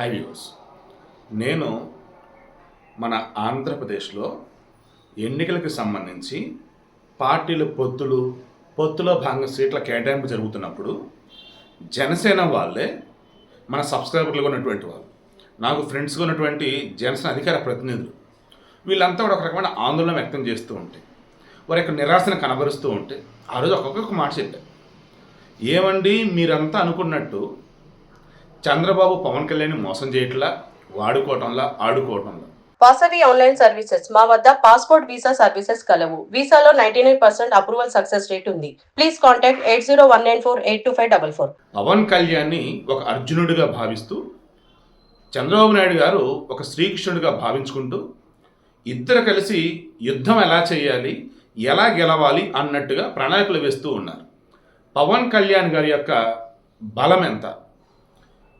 High views నేను మన ఆంధ్రప్రదేశ్లో ఎన్నికలకు సంబంధించి పార్టీల పొత్తులు పొత్తులో భాగంగా సీట్ల కేటాయింపు జరుగుతున్నప్పుడు జనసేన వాళ్ళే మన సబ్స్క్రైబర్లుగా ఉన్నటువంటి వాళ్ళు. నాకు ఫ్రెండ్స్గా ఉన్నటువంటి జనసేన అధికార ప్రతినిధులు. వీళ్ళంతా కూడా ఒక రకమైన ఆందోళన వ్యక్తం చేస్తూ ఉంటే వారి యొక్క నిరాశను కనబరుస్తూ ఉంటే ఆ రోజు ఒక్కొక్క మాట చెప్పారు ఏమండి మీరంతా అనుకున్నట్టు చంద్రబాబు పవన్ కళ్యాణ్ మోసం చేయట్లా? వాడుకోవటంలా? ఆడుకోవటంలా? Vasavi online services. మా వద్ద పాస్పోర్ట్ వీసా సర్వీసెస్ కలవు. వీసాలో ninety nine percent approval success rate ఉంది. Please contact eight zero one nine four eight two five double four. Pawan కళ్యాణ్ని ఒక అర్జునుడిగా భావిస్తూ చంద్రబాబు నాయుడు గారు ఒక శ్రీకృష్ణుడిగా భావించుకుంటూ ఇద్దరు కలిసి యుద్ధం ఎలా చేయాలి? ఎలా గెలవాలి? అన్నట్టుగా ప్రణాళికలు వేస్తూ ఉన్నారు. పవన్ కళ్యాణ్ గారి యొక్క బలం ఎంత?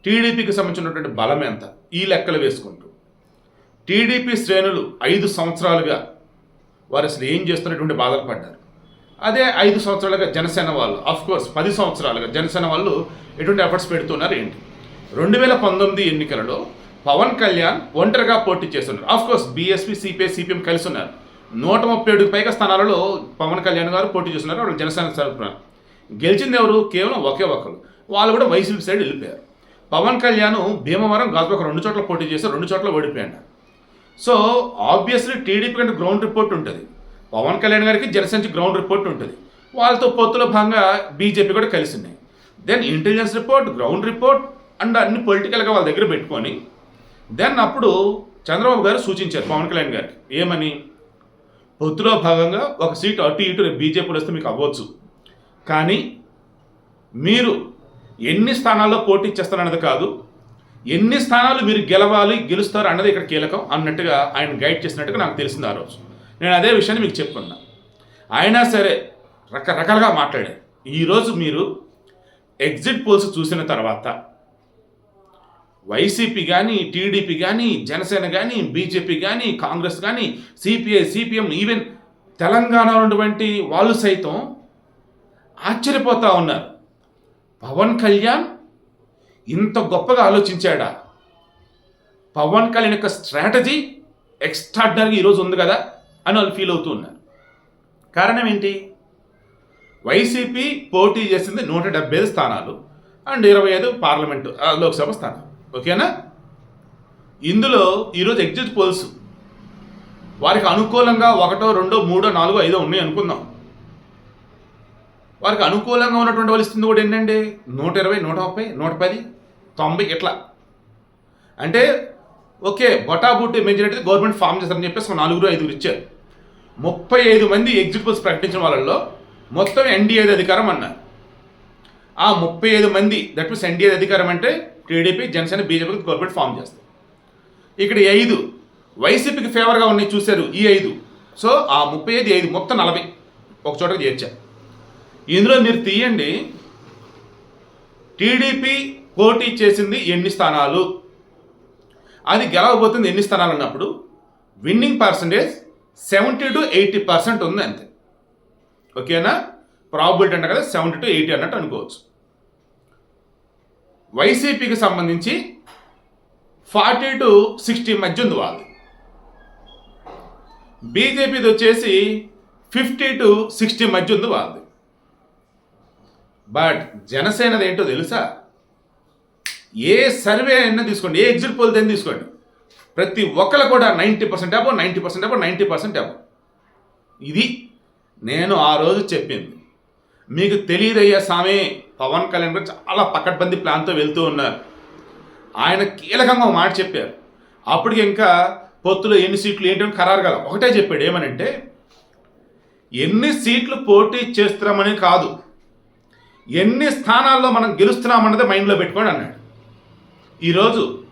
టీడీపీకి సంబంధించినటువంటి బలం ఎంత ఈ లెక్కలు వేసుకుంటూ. టీడీపీ శ్రేణులు ఐదు సంవత్సరాలుగా వారు అసలు ఏం చేస్తున్నటువంటి బాధలు పడ్డారు. అదే ఐదు సంవత్సరాలుగా జనసేన వాళ్ళు కోర్స్ పది సంవత్సరాలుగా జనసేన వాళ్ళు ఎటువంటి ఎఫర్ట్స్ పెడుతున్నారు ఏంటి? రెండు వేల పంతొమ్మిది ఎన్నికలలో పవన్ కళ్యాణ్ ఒంటరిగా పోటీ చేస్తున్నారు. కోర్స్ బీఎస్పీ సిపిఐ సిపిఎం కలిసి ఉన్నారు. నూట ముప్పై ఏడుకు పైగా స్థానాలలో పవన్ కళ్యాణ్ గారు పోటీ చేస్తున్నారు వాళ్ళు జనసేన తరపున గెలిచింది ఎవరు? కేవలం ఒకే ఒక్కరు. వాళ్ళు కూడా వైసీపీ సైడ్ వెళ్ళిపోయారు. పవన్ కళ్యాణ్ భీమవరం గాజువాక రెండు చోట్ల పోటీ చేసి రెండు చోట్ల ఓడిపోయాడు. సో ఆబ్వియస్లీ టీడీపీ కంటే గ్రౌండ్ రిపోర్ట్ ఉంటుంది. పవన్ కళ్యాణ్ గారికి జనసంచి గ్రౌండ్ రిపోర్ట్ ఉంటుంది. వాళ్ళతో పొత్తులో భాగంగా బీజేపీ కూడా కలిసి ఉన్నాయి then intelligence report ground report and అన్ని పొలిటికల్గా వాళ్ళ దగ్గర పెట్టుకొని దెన్ అప్పుడు చంద్రబాబు గారు సూచించారు పవన్ కళ్యాణ్ గారికి ఏమని? పొత్తులో భాగంగా ఒక సీట్ అటు ఇటు రేపు బీజేపీలో వస్తే మీకు అవ్వచ్చు. కానీ మీరు ఎన్ని స్థానాల్లో పోటీ చేస్తారన్నది కాదు ఎన్ని స్థానాలు మీరు గెలవాలి గెలుస్తారు అన్నది ఇక్కడ కీలకం అన్నట్టుగా ఆయన గైడ్ చేసినట్టుగా నాకు తెలిసింది ఆ రోజు. నేను అదే విషయాన్ని మీకు చెప్పుకున్నా. అయినా సరే రకరకాలుగా మాట్లాడారు. ఈరోజు మీరు ఎగ్జిట్ పోల్స్ చూసిన తర్వాత వైసీపీ కానీ టీడీపీ కానీ జనసేన కానీ బీజేపీ కానీ కాంగ్రెస్ కానీ సిపిఐ సిపిఎం ఈవెన్ తెలంగాణ ఉన్నటువంటి వాళ్ళు సైతం ఆశ్చర్యపోతూ ఉన్నారు. పవన్ కళ్యాణ్ ఇంత గొప్పగా ఆలోచించాడా? పవన్ కళ్యాణ్ యొక్క స్ట్రాటజీ ఎక్స్ట్రాడినరీగా ఈరోజు ఉంది కదా అని వాళ్ళు ఫీల్ అవుతూ ఉన్నారు. కారణం ఏంటి? వైసీపీ పోటీ చేసింది నూట డెబ్బై ఐదు స్థానాలు అండ్ ఇరవై ఐదు పార్లమెంటు లోక్సభ స్థానం ఓకేనా? ఇందులో ఈరోజు ఎగ్జిట్ పోల్స్ వారికి అనుకూలంగా ఒకటో రెండో మూడో నాలుగో ఐదో ఉన్నాయి అనుకుందాం. వారికి అనుకూలంగా ఉన్నటువంటి వాళ్ళు ఇస్తుంది కూడా ఏంటండి నూట ఇరవై నూట ముప్పై నూట పది తొంభై ఇట్లా. అంటే ఓకే బొటాబుట్టి మెజారిటీ గవర్నమెంట్ ఫామ్ చేస్తారని చెప్పేసి ఒక నలుగురు ఐదుగురు ఇచ్చారు. ముప్పై ఐదు మంది ఎగ్జిక్యూటివ్స్ ప్రకటించిన వాళ్ళల్లో మొత్తం ఎన్డీఏది అధికారం అన్నారు. ఆ ముప్పై ఐదు మంది దట్ మీన్స్ ఎన్డీఏది అధికారం అంటే టీడీపీ జనసేన బీజేపీకి గవర్నమెంట్ ఫామ్ చేస్తారు. ఇక్కడ ఐదు వైసీపీకి ఫేవర్గా ఉన్నాయి చూశారు ఈ ఐదు. సో ఆ ముప్పై ఐదు ఐదు మొత్తం నలభై. ఒక చోటకి చేర్చారు. ఇందులో మీరు తీయండి. టీడీపీ పోటీ చేసింది ఎన్ని స్థానాలు? అది గెలవబోతుంది ఎన్ని స్థానాలు అన్నప్పుడు winning percentage seventy to eighty percent ఉంది అంతే. ఓకేనా? ప్రాబిలిటీ అంటే కదా సెవెంటీ టు ఎయిటీ అన్నట్టు అనుకోవచ్చు. వైసీపీకి సంబంధించి ఫార్టీ టు సిక్స్టీ మధ్య ఉంది వాళ్ళు బీజేపీది వచ్చేసి ఫిఫ్టీ టు సిక్స్టీ మధ్య ఉంది వాళ్ళది. బట్ జనసేనది ఏంటో తెలుసా? ఏ సర్వే అయినా తీసుకోండి ఏ ఎగ్జిట్ పోల్ అయినా తీసుకోండి. ప్రతి ఒక్కరు కూడా ninety percent above ninety percent above ninety percent above. ఇది నేను ఆ రోజు చెప్పింది. మీకు తెలియదయ్యా స్వామి పవన్ కళ్యాణ్ గారు చాలా పకడ్బందీ ప్లాన్తో వెళ్తూ ఉన్నారు. ఆయన కీలకంగా మాట చెప్పారు. అప్పటికి ఇంకా పొత్తులో ఎన్ని సీట్లు ఏంటని ఖరారు కదా ఒకటే చెప్పాడు ఏమనంటే ఎన్ని సీట్లు పోటీ చేస్తున్నామని కాదు. ఎన్ని స్థానాల్లో మనం గెలుస్తున్నామన్నది మైండ్లో పెట్టుకోండి అన్నాడు. ఈరోజు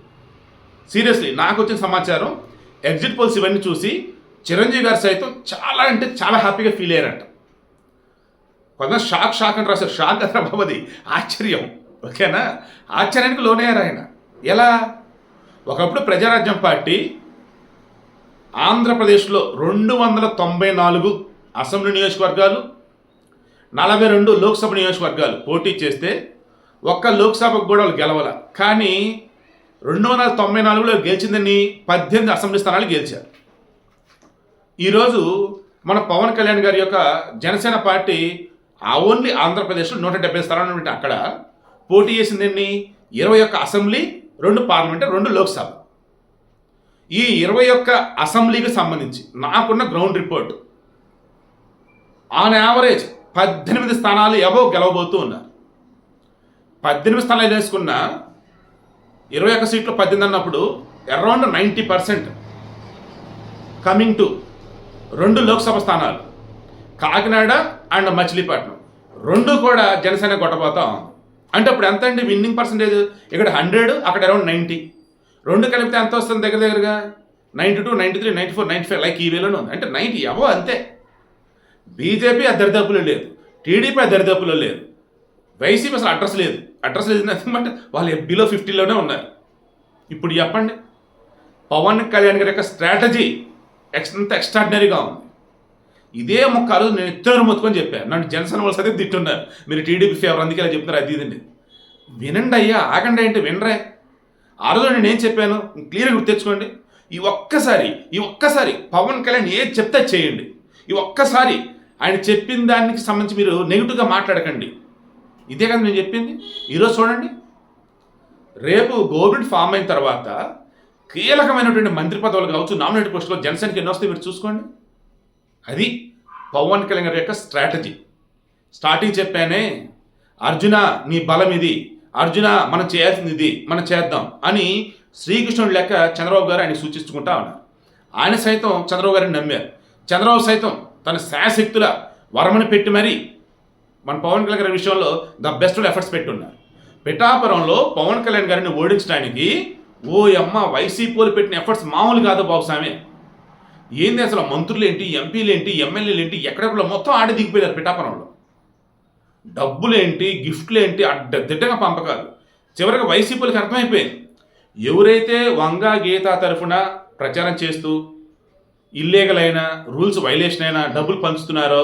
సీరియస్లీ నాకు వచ్చిన సమాచారం ఎగ్జిట్ పోల్స్ ఇవన్నీ చూసి చిరంజీవి గారు సైతం చాలా అంటే చాలా హ్యాపీగా ఫీల్ అయ్యారంట. కొంత షాక్ షాక్ అని రాశారు. షాక్ కదా బాబది ఆశ్చర్యం. ఓకేనా? ఆశ్చర్యానికి లోనయ్యారు ఆయన. ఎలా? ఒకప్పుడు ప్రజారాజ్యం పార్టీ ఆంధ్రప్రదేశ్లో రెండు వందల తొంభై నాలుగు అసెంబ్లీ నియోజకవర్గాలు నలభై రెండు లోక్సభ నియోజకవర్గాలు పోటీ చేస్తే ఒక్క లోక్సభకు కూడా వాళ్ళు గెలవాల. కానీ రెండు వందల తొంభై నాలుగులో గెలిచిందని పద్దెనిమిది అసెంబ్లీ స్థానాలు గెలిచారు. ఈరోజు మన పవన్ కళ్యాణ్ గారి యొక్క జనసేన పార్టీ ఆ ఓన్లీ ఆంధ్రప్రదేశ్లో నూట డెబ్బై స్థానాలు ఉంటే అక్కడ పోటీ చేసింది ఎన్ని? ఇరవై ఒక్క అసెంబ్లీ రెండు పార్లమెంట్ రెండు లోక్సభ. ఈ ఇరవై ఒక్క అసెంబ్లీకి సంబంధించి నాకున్న గ్రౌండ్ రిపోర్ట్. ఆన్ యావరేజ్ పద్దెనిమిది స్థానాలు ఎవో గెలవబోతూ ఉన్నారు. పద్దెనిమిది స్థానాలు వేసుకున్న ఇరవై ఒక్క సీట్లు పద్దెనిమిది అన్నప్పుడు around ninety percent coming to రెండు లోక్సభ స్థానాలు కాకినాడ అండ్ మచిలీపట్నం. రెండు కూడా జనసేన కొట్టబోతాం అంటే అప్పుడు ఎంత అండి విన్నింగ్ పర్సంటేజ్ ఇక్కడ హండ్రెడ్ అక్కడ అరౌండ్ నైంటీ రెండు కలిపితే ఎంత వస్తుంది దగ్గర దగ్గరగా? Ninety two ninety three ninety four ninety five like ఈ వేలోనే ఉంది. అంటే నైంటీ ఎవో అంతే. బీజేపీ అద్దరిదప్పులు లేదు. టీడీపీ అద్దరిదప్పులు లేదు. వైసీపీ అసలు అడ్రస్ లేదు. అడ్రస్ లేదు అంటే వాళ్ళు బిలో ఫిఫ్టీలోనే ఉన్నారు. ఇప్పుడు చెప్పండి. పవన్ కళ్యాణ్ గారి యొక్క స్ట్రాటజీ ఎక్స్ ఎంత ఎక్స్ట్రాడినరీగా ఉంది. ఇదే ముఖాలు రోజు నేను ఇద్దరు మొత్తుకొని చెప్పాను. నన్ను జనసేన వాళ్ళు సరే తిట్టున్నారు. మీరు టీడీపీ ఫేవర్ అందుకే ఇలా చెప్తున్నారు అది ఇదండి వినండి అయ్యా ఆగండి ఏంటి? వినరే. ఆ రోజు నేను ఏం చెప్పాను? క్లియర్గా గుర్తెచ్చుకోండి ఈ ఒక్కసారి ఈ ఒక్కసారి పవన్ కళ్యాణ్ ఏది చెప్తే చేయండి. ఈ ఒక్కసారి ఆయన చెప్పిన దానికి సంబంధించి మీరు నెగిటివ్గా మాట్లాడకండి. ఇదే కదా నేను చెప్పింది? ఈరోజు చూడండి. రేపు గవర్నమెంట్ ఫామ్ అయిన తర్వాత కీలకమైనటువంటి మంత్రి పదవులు కావచ్చు నామినేట్ పోస్టులో జనసేనకి ఎన్ని వస్తాయి మీరు చూసుకోండి. అది పవన్ కళ్యాణ్ గారి యొక్క స్ట్రాటజీ. స్టార్టింగ్ చెప్పానే అర్జున నీ బలం ఇది. అర్జున మనం చేయాల్సింది ఇది. మనం చేద్దాం. అని శ్రీకృష్ణుడు లెక్క చంద్రబాబు గారు ఆయన సూచిస్తుకుంటా ఉన్నారు. ఆయన సైతం చంద్రబాబు గారిని నమ్మారు. చంద్రబాబు సైతం తన శాశక్తుల వరమని పెట్టి మరీ మన పవన్ కళ్యాణ్ గారి విషయంలో ద బెస్ట్ ఎఫర్ట్స్ పెట్టున్నారు. పిఠాపురంలో పవన్ కళ్యాణ్ గారిని ఓడించడానికి ఓ అమ్మ వైసీపీలు పెట్టిన ఎఫర్ట్స్ మామూలు కాదు బాబుస్వామి ఏంది అసలు మంత్రులు ఏంటి ఎంపీలు ఏంటి ఎమ్మెల్యేలు ఏంటి ఎక్కడెక్కడ మొత్తం ఆడి దిగిపోయారు పిఠాపురంలో. డబ్బులేంటి గిఫ్ట్లు ఏంటి అడ్డ దిడ్డగా పంపకాలు చివరికి వైసీపీలకు అర్థమైపోయింది. ఎవరైతే వంగా గీత తరఫున ప్రచారం చేస్తూ ఇల్లీగల్ అయినా రూల్స్ వైలేషన్ అయినా డబ్బులు పంచుతున్నారో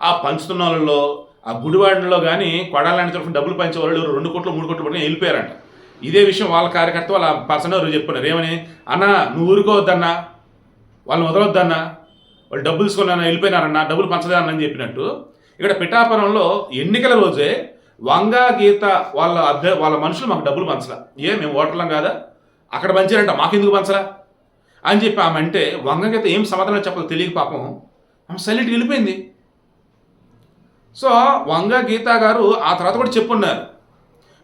ఆ పంచుతున్న వాళ్ళలో ఆ గుడివాడలో కానీ కొడాలని తరఫున డబ్బులు పంచే వాళ్ళు రెండు కోట్లు మూడు కోట్లు పడిన వెళ్ళిపోయారంట. ఇదే విషయం వాళ్ళ కార్యకర్త వాళ్ళ పర్సన్ ఎవరు చెప్పున్నారు ఏమని? అన్న నువ్వు ఊరుకోవద్దన్నా వాళ్ళని వదలొద్దన్నా వాళ్ళు డబ్బులు తీసుకున్నా వెళ్ళిపోయినారన్న డబ్బులు పంచదారని చెప్పినట్టు. ఇక్కడ పిఠాపురంలో ఎన్నికల రోజే వంగా గీత వాళ్ళ అభ్య వాళ్ళ మనుషులు మాకు డబ్బులు పంచలా. ఏ మేము ఓటర్లం కాదా? అక్కడ పంచారంట మాకెందుకు పంచలా? అని చెప్పి ఆమె అంటే వంగ గీత ఏం సమాధానం చెప్పదు తెలియక పాపం ఆమె సైలెంట్గా వెళ్ళిపోయింది. సో వంగ గీత గారు ఆ తర్వాత కూడా చెప్పున్నారు.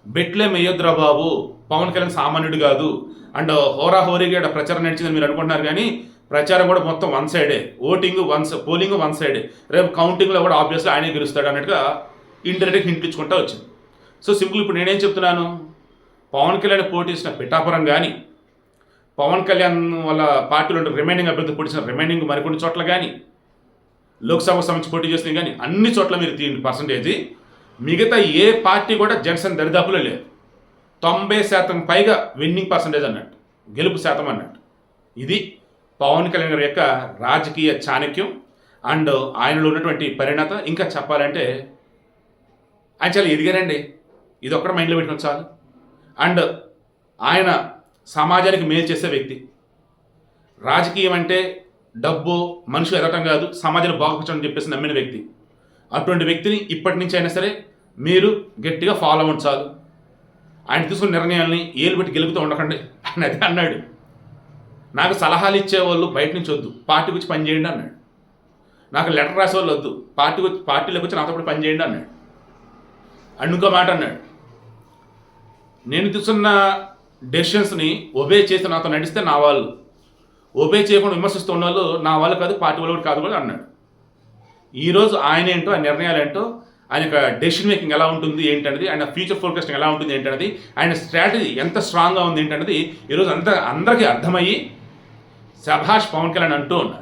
బెట్లే మెయ్యొద్దురా బాబు పవన్ కళ్యాణ్ సామాన్యుడు కాదు. అండ్ హోరా హోరీగా ప్రచారం నడిచిందని మీరు అనుకుంటున్నారు కానీ ప్రచారం కూడా మొత్తం వన్ సైడే. ఓటింగ్ వన్ పోలింగ్ వన్ సైడే. రేపు కౌంటింగ్లో కూడా ఆబ్వియస్లీ ఆయనే గెలుస్తాడు అన్నట్టుగా ఇంటర్నెట్కి హింట్ ఇచ్చుకుంటా వచ్చింది. సో సింపుల్ ఇప్పుడు నేనేం చెప్తున్నాను? పవన్ కళ్యాణ్ పోటీ ఇచ్చిన పిఠాపురం కానీ పవన్ కళ్యాణ్ వాళ్ళ పార్టీలో రిమైనింగ్ అభ్యర్థి పొడిచిన రిమైండింగ్ రిమైనింగ్ మరికొన్ని చోట్ల కానీ లోక్సభ సంబంధించి పోటీ చేసినవి కానీ అన్ని చోట్ల మీరు తీయండి పర్సంటేజ్ మిగతా ఏ పార్టీ కూడా జనసేన దరిదాపులో లేదు. తొంభై శాతం పైగా విన్నింగ్ పర్సంటేజ్ అన్నట్టు గెలుపు శాతం అన్నట్టు. ఇది పవన్ కళ్యాణ్ గారి యొక్క రాజకీయ చాణక్యం అండ్ ఆయనలో ఉన్నటువంటి పరిణత. ఇంకా చెప్పాలంటే ఆయన చాలా ఎదిగారండి. ఇది ఒక్కడ మైండ్లో పెట్టుకుని చాలు. అండ్ ఆయన సమాజానికి మేలు చేసే వ్యక్తి. రాజకీయం అంటే డబ్బు మనుషులు ఎదగటం కాదు సమాజాన్ని బాగుపరచడం చెప్పేసి నమ్మిన వ్యక్తి. అటువంటి వ్యక్తిని ఇప్పటి నుంచి అయినా సరే మీరు గట్టిగా ఫాలో అవ్వండి చాలు. ఆయన తీసుకున్న నిర్ణయాల్ని ఏలు పెట్టి గెలుపుతూ ఉండకండి అని అదే అన్నాడు. నాకు సలహాలు ఇచ్చేవాళ్ళు బయట నుంచి వద్దు పార్టీ వచ్చి పనిచేయండి అన్నాడు. నాకు లెటర్ రాసేవాళ్ళు వద్దు పార్టీ వచ్చి పార్టీలోకి వచ్చి నాతో పాటు పని చేయండి అన్నాడు. అండ్ ఇంకో మాట అన్నాడు. నేను తీసుకున్న డెసిషన్స్ని ఒబే చేసి నాతో నడిస్తే నా వాళ్ళు. ఒబే చేయకుండా విమర్శిస్తూ ఉన్న వాళ్ళు నా వాళ్ళు కాదు పార్టీ వాళ్ళు కాదు కూడా అన్నాడు. ఈరోజు ఆయన ఏంటో ఆయన నిర్ణయాలు ఏంటో ఆయన యొక్క డెసిషన్ మేకింగ్ ఎలా ఉంటుంది ఏంటనేది ఆయన ఫ్యూచర్ ఫోర్కాస్టింగ్ ఎలా ఉంటుంది ఏంటనేది ఆయన స్ట్రాటజీ ఎంత స్ట్రాంగ్గా ఉంది ఏంటనేది ఈరోజు అంత అందరికీ అర్థమయ్యి సభాష్ పవన్ కళ్యాణ్ అంటూ ఉన్నారు.